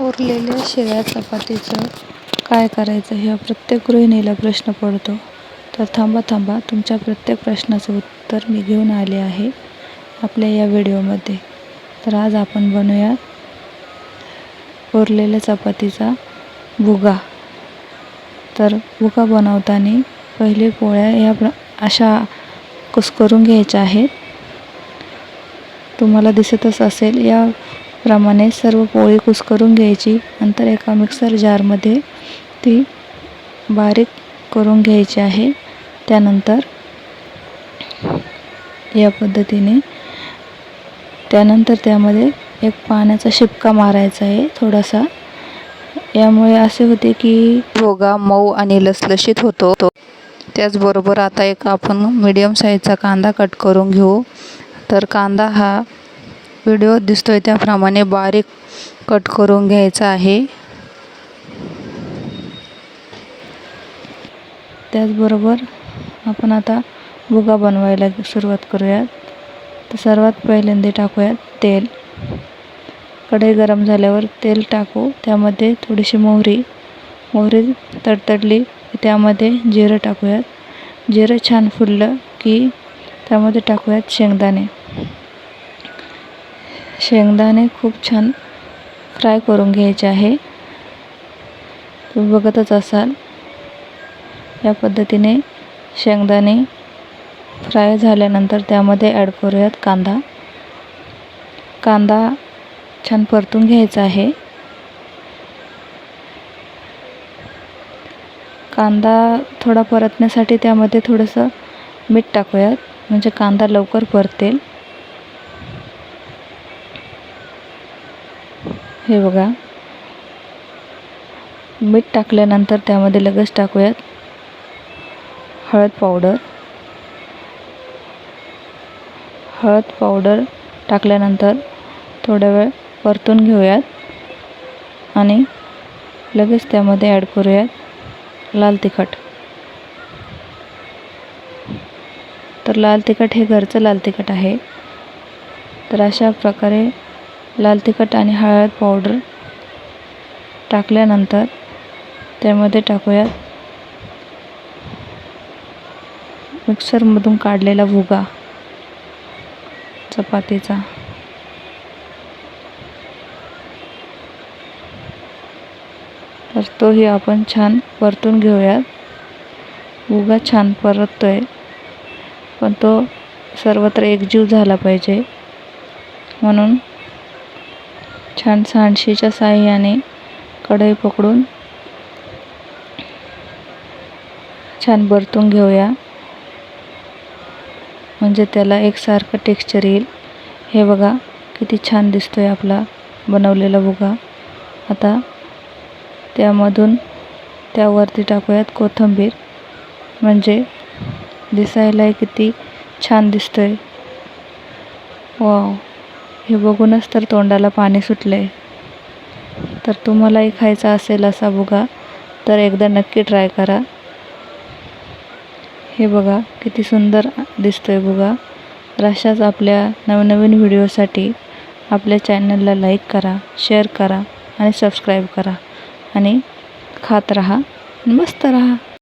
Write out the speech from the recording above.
उरलेल्या शिळ्या चपातीचं काय करायचं ह्या प्रत्येक गृहिणीला प्रश्न पडतो. तर थांबा थांबा. तुमच्या प्रत्येक प्रश्नाचं उत्तर मी घेऊन आले आहे आपल्या या व्हिडिओमध्ये. तर आज आपण बनवूया उरलेल्या चपातीचा भुगा. तर भुगा बनवताना पहिले पोळ्या या प्र अशा कुस्करून घ्यायच्या आहेत. तुम्हाला दिसतच असेल या प्रमाणे सर्व पोळी कुस्करून घ्यायची. नंतर एका मिक्सर जारमध्ये ती बारीक करून घ्यायची आहे. त्यानंतर या पद्धतीने त्यानंतर त्यामध्ये एक पाण्याचा शिपका मारायचा आहे थोडासा. यामुळे असे होते की भोगा मऊ आणि लसलशीत होतो. तो त्याचबरोबर आता एक आपण मीडियम साईजचा कांदा कट करून घेऊ. तर कांदा हा व्हिडिओ दिसतोय त्याप्रमाणे बारीक कट करून घ्यायचा आहे. त्याचबरोबर आपण आता भुगा बनवायला सुरुवात करूयात. तर सर्वात पहिल्यांदा टाकूयात तेल. कढई गरम झाल्यावर तेल टाकू. त्यामध्ये थोडीशी मोहरी. मोहरी तडतडली त्यामध्ये जिरं टाकूयात. जिरं छान फुललं की त्यामध्ये टाकूयात शेंगदाणे. शेंगदाणे खूप छान फ्राय करून घ्यायचे आहे. तुम्ही बघतच असाल. या पद्धतीने शेंगदाणे फ्राय झाल्यानंतर त्यामध्ये ॲड करूयात कांदा. कांदा छान परतून घ्यायचा आहे. कांदा थोडा परतण्यासाठी त्यामध्ये थोडंसं मीठ टाकूयात. म्हणजे कांदा लवकर परतेल. हे बघा. मीठ टाकल्यानंतर त्यामध्ये लगेच टाकूयात हळद पावडर. हळद पावडर टाकल्यानंतर थोडा वेळ परतून घेऊयात आणि लगेच त्यामध्ये ॲड करूयात लाल तिखट. तर लाल तिखट हे घरचं लाल तिखट आहे. तर अशा प्रकारे लाल तिखट आणि हळद पावडर टाकल्यानंतर त्यामध्ये टाकूयात मिक्सरमधून काढलेला भुगा चपातीचा. तर तोही आपण छान परतून घेऊयात. भुगा छान परततो आहे पण तो सर्वत्र एकजीव झाला पाहिजे. म्हणून छान सांडशीच्या साह्याने कढई पकडून छान परतून घेऊया. म्हणजे त्याला एकसारखं टेक्स्चर येईल. हे बघा किती छान दिसतो आहे आपला बनवलेला भुगा. आता त्यामधून त्यावरती टाकूयात कोथिंबीर. म्हणजे दिसायलाही किती छान दिसतो आहे वाव. हे बघूनच तर तोंडाला पाणी सुटले तर तुम्हालाही खायचा असेल असा बघा तर एकदा नक्की ट्राय करा. हे बघा किती सुंदर दिसतो आहे भुगा. तर अशाच आपल्या नवनवीन व्हिडिओसाठी आपल्या चॅनलला लाईक करा शेअर करा आणि सबस्क्राईब करा. आणि खात राहा मस्त राहा.